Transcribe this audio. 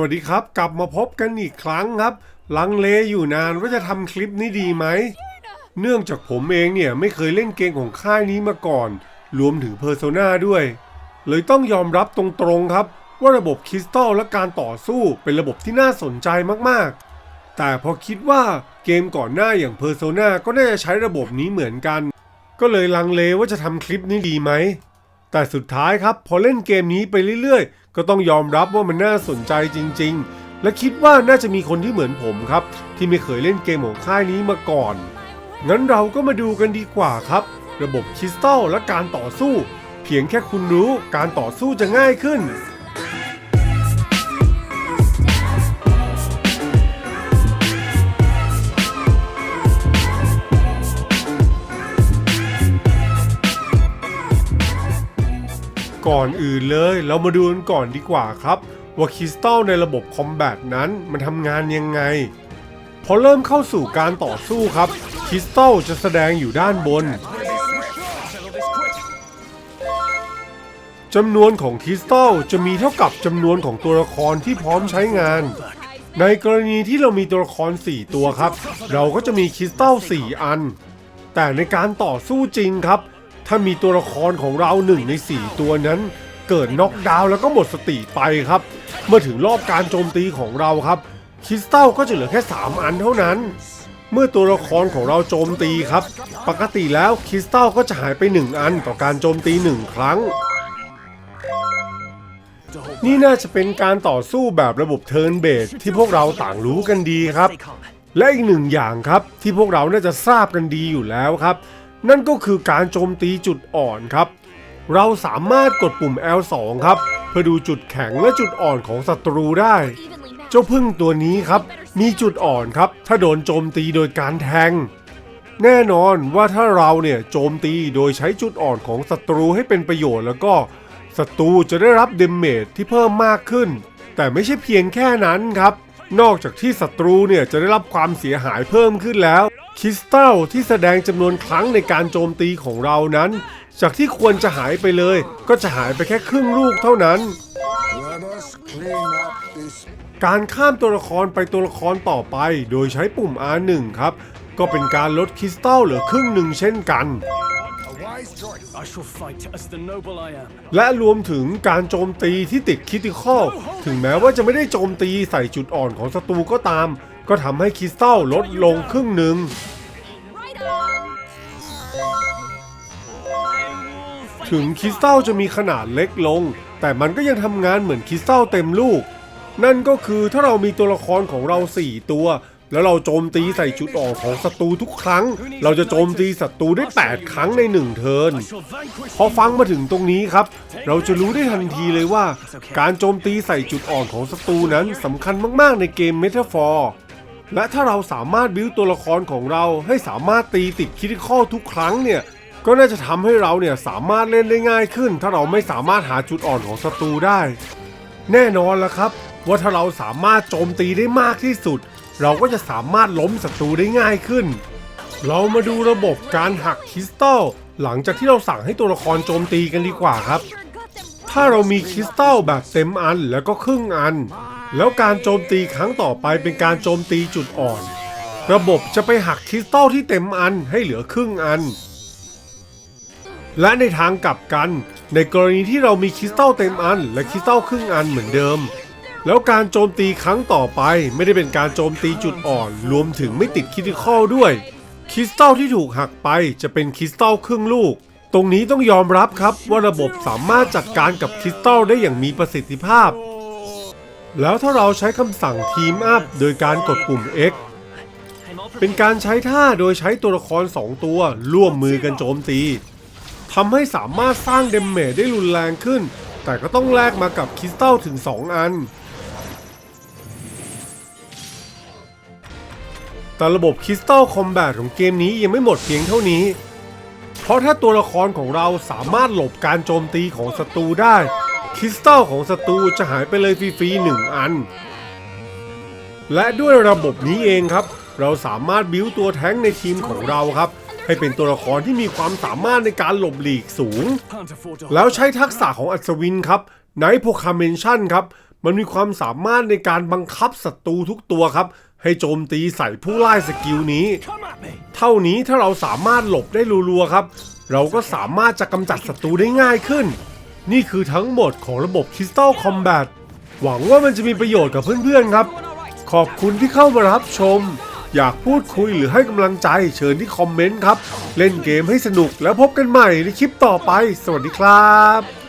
วัสดีครับ กลับมาพบกันอีกครั้งครับ ลังเลอยู่นานว่าจะทำคลิปนี้ดีไหม เนื่องจากผมเองเนี่ยไม่เคยเล่นเกมของค่ายนี้มาก่อน รวมถึงเพอร์โซนาด้วย เลยต้องยอมรับตรงๆครับ ว่าระบบคริสตัลและการต่อสู้เป็นระบบที่น่าสนใจมากๆ แต่พอคิดว่าเกมก่อนหน้าอย่างเพอร์โซนาก็น่าจะใช้ระบบนี้เหมือนกัน ก็เลยลังเลว่าจะทำคลิปนี้ดีไหม แต่สุดท้ายครับพอเล่นเกมนี้ไปเรื่อยๆ ก็ต้องยอมรับว่ามันน่าสนใจจริง ๆ และคิดว่าน่าจะมีคนที่เหมือนผมครับ ที่ไม่เคยเล่นเกมของค่ายนี้มาก่อน งั้นเราก็มาดูกันดีกว่าครับ ระบบคริสตัลและการต่อสู้ เพียงแค่คุณรู้การต่อสู้จะง่ายขึ้น ก่อนอื่นเลย เรามาดูกันก่อนดีกว่าครับ ว่าคริสตัลในระบบคอมแบทนั้นมันทำงานยังไง พอเริ่มเข้าสู่การต่อสู้ครับ คริสตัลจะแสดงอยู่ด้านบนจำนวนของคริสตัลจะมีเท่ากับจำนวนของตัวละครที่พร้อมใช้งาน ในกรณีที่เรามีตัวละคร 4 ตัวครับ เราก็จะมีคริสตัล4 อัน แต่ในการต่อสู้จริงครับ ถ้ามีตัวละครของเราหนึ่งใน 4 ตัวนั้น เกิดน็อกดาวน์แล้วก็หมดสติไปครับ เมื่อถึงรอบการโจมตีของเราครับคริสตัลก็จะเหลือแค่ 3 อันเท่านั้น เมื่อตัวละครของเราโจมตีครับ ปกติแล้วคริสตัลก็จะหายไป 1 อันต่อการโจมตี 1 ครั้ง นี่น่าจะเป็นการต่อสู้แบบระบบเทิร์นเบสที่พวกเราต่างรู้กันดีครับ และอีกหนึ่งอย่างครับที่พวกเราน่าจะทราบกันดีอยู่แล้วครับ นั่นก็คือการโจมตีจุดอ่อนครับ เราสามารถกดปุ่ม L2 ครับ เพื่อดูจุดแข็งและจุดอ่อนของศัตรูได้ เจ้าพึ่งตัวนี้ครับ มีจุดอ่อนครับ ถ้าโดนโจมตีโดยการแทง แน่นอนว่าถ้าเราเนี่ยโจมตีโดยใช้จุดอ่อนของศัตรูให้เป็นประโยชน์แล้วก็ศัตรูจะได้รับเดเมจที่เพิ่มมากขึ้น แต่ไม่ใช่เพียงแค่นั้นครับ นอกจากที่ศัตรูเนี่ยจะได้รับความเสียหายเพิ่มขึ้นแล้ว คริสตัลที่แสดงจำนวนครั้งในการโจมตีของเรานั้น จากที่ควรจะหายไปเลย ก็จะหายไปแค่ครึ่งลูกเท่านั้น การข้ามตัวละครไปตัวละครต่อไป โดยใช้ปุ่ม R1 ครับ ก็เป็นการลดคริสตัลเหลือครึ่งหนึ่งเช่นกัน และรวมถึงการโจมตีที่ติดคิติคอลถึงแม้ว่าจะไม่ได้โจมตีใส่จุดอ่อนของศัตรูก็ตาม ก็ทำให้คริสตัลลดลงครึ่งหนึ่ง ถึงคริสตัลจะมีขนาดเล็กลง แต่มันก็ยังทำงานเหมือนคริสตัลเต็มลูก นั่นก็คือถ้าเรามีตัวละครของเรา 4 ตัว แล้วเราโจมตีใส่จุดอ่อนของศัตรูทุกครั้ง เราจะโจมตีศัตรูได้ 8 ครั้งใน 1 เทิร์นพอฟังมาถึงตรงนี้ครับ เราจะรู้ได้ทันทีเลยว่า การโจมตีใส่จุดอ่อนของศัตรูนั้นสำคัญมากๆในเกม m e t a f o r และถ้าเราสามารถบิวตัวละครของเราให้สามารถตีติดคิดข้อทุกครั้งเนี่ยก็น่าจะทำให้เราเนี่ยสามารถเล่นได้ง่ายขึ้น ถ้าเราไม่สามารถหาจุดอ่อนของศัตรูได้ แน่นอนละครับ ว่าถ้าเราสามารถโจมตีได้มากที่สุด เราก็จะสามารถล้มศัตรูได้ง่ายขึ้น เรามาดูระบบการหักคริสตัลหลังจากที่เราสั่งให้ตัวละครโจมตีกันดีกว่าครับ ถ้าเรามีคริสตัลแบบเต็มอันแล้วก็ครึ่งอัน แล้วการโจมตีครั้งต่อไปเป็นการโจมตีจุดอ่อน ระบบจะไปหักคริสตัลที่เต็มอันให้เหลือครึ่งอัน และในทางกลับกัน ในกรณีที่เรามีคริสตัลเต็มอัน และคริสตัลครึ่งอันเหมือนเดิม แล้วการโจมตีครั้งต่อไปไม่ได้เป็นการโจมตีจุดอ่อน รวมถึงไม่ติดคิติคอลด้วยคริสตัลที่ถูกหักไปจะเป็นคริสตัลครึ่งลูก ตรงนี้ต้องยอมรับครับว่าระบบสามารถจัดการกับคริสตัลได้อย่างมีประสิทธิภาพ แล้วถ้าเราใช้คำสั่งทีมอัพโดยการกดปุ่ม X เป็นการใช้ท่าโดยใช้ตัวละคร 2 ตัวร่วมมือกันโจมตีทำให้สามารถสร้างเดมเมจได้รุนแรงขึ้น แต่ก็ต้องแลกมากับคริสตัลถึง 2 อัน แต่ระบบคริสตัลคอมแบทของเกมนี้ยังไม่หมดเพียงเท่านี้ เพราะถ้าตัวละครของเราสามารถหลบการโจมตีของศัตรูได้ คริสตัลของศัตรูจะหายไปเลยฟรีๆหนึ่งอัน และด้วยระบบนี้เองครับ เราสามารถบิวตัวแท้งในทีมของเราครับ ให้เป็นตัวละครที่มีความสามารถในการหลบหลีกสูง แล้วใช้ทักษะของอัศวินครับไนท์โพคาเมนชั่นครับ มันมีความสามารถในการบังคับศัตรูทุกตัวครับ ให้โจมตีใส่ผู้ไล่สกิลนี้ เท่านี้ถ้าเราสามารถหลบได้รัวๆครับ เราก็สามารถจะกำจัดศัตรูได้ง่ายขึ้น นี่คือทั้งหมดของระบบ Crystal Combat หวังว่ามันจะมีประโยชน์กับเพื่อนๆครับ ขอบคุณที่เข้ามารับชม อยากพูดคุยหรือให้กำลังใจเชิญที่คอมเมนต์ครับ เล่นเกมให้สนุกแล้วพบกันใหม่ในคลิปต่อไป สวัสดีครับ